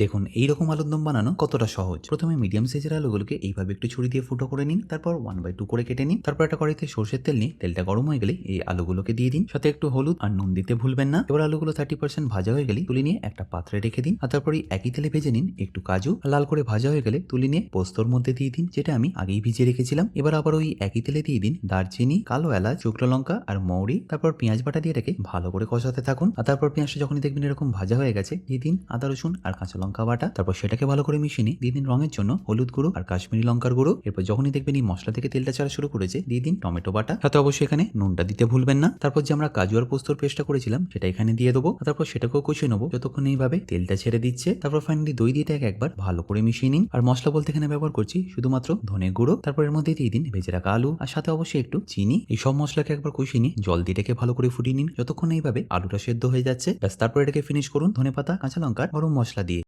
দেখুন এইরকম আলুর দম বানানো কতটা সহজ। প্রথমে মিডিয়াম সাইজের আলুগুলোকে এইভাবে একটু ছুরি দিয়ে ফুটো করে নিন, তারপর ওয়ান বাই টু করে কেটে নিন, তারপর একটা কড়াইতে সর্ষের তেল নিয়ে তেলটা গরম হয়ে গেলে এই আলুগুলোকে দিয়ে দিন। সাথে একটু হলুদ আর নুন দিতে ভুলবেন না। এবার আলুগুলো থার্টি পার্সেন্ট ভাজা হয়ে গেলে তুলে নিয়ে একটা পাত্রে রেখে দিন, আর তারপরে একই তেলে ভেজে নিন একটু কাজু, আর লাল করে ভাজা হয়ে গেলে তুলে নিয়ে পোস্তর মধ্যে দিয়ে দিন, যেটা আমি আগেই ভিজিয়ে রেখেছিলাম। এবার আবার ওই একই তেলে দিয়ে দিন দারচিনি, কালো এলাচ, শুকনো লঙ্কা আর মৌরি, তারপর পেঁয়াজ বাটা দিয়ে রেখে ভালো করে কষাতে থাকুন, আর তারপর পেঁয়াজটা যখনই দেখবেন এরকম ভাজা হয়ে গেছে, দিয়ে দিন আদা রসুন আর কাঁচা লঙ্কা বাটা, তারপর সেটাকে ভালো করে মিশিয়ে নিই। দিয়ে দিন রঙের জন্য হলুদ গুঁড়ো আর কাশ্মীরি লঙ্কার গুঁড়ো। এরপর যখনই দেখবেন এই মশলা থেকে তেলটা ছাড়া শুরু করেছে, দিয়ে দিন টমেটো বাটা। সাথে অবশ্যই এখানে নুনটা দিতে ভুলবেন না। তারপর যে আমরা কাজু আর পোস্তর পেস্টটা করেছিলাম, সেটা এখানে দিয়ে দেবো। তারপর সেটাকেও কষিয়ে নেব, যতক্ষণ এইভাবে তেলটা ছেড়ে দিচ্ছে। তারপর ফাইনালি দই দিয়ে একবার ভালো করে মিশিয়ে নিন। আর মশলা বলতে এখানে ব্যবহার করছি শুধুমাত্র ধনে গুঁড়ো। তারপর এর মধ্যে দিয়ে দিন ভেজে রাখা আলু। আর সাথে অবশ্যই একটু চিনি। এই সব মশলাকে একবার কষিয়ে নিন। জল দিয়ে এটাকে ভালো করে ফুটিয়ে নিন। যতক্ষণ এইভাবে আলুটা সেদ্ধ হয়ে যাচ্ছে, ব্যাস, তারপর এটাকে ফিনিশ করুন ধনে পাতা কাঁচা লঙ্কার গরম মশলা দিয়ে।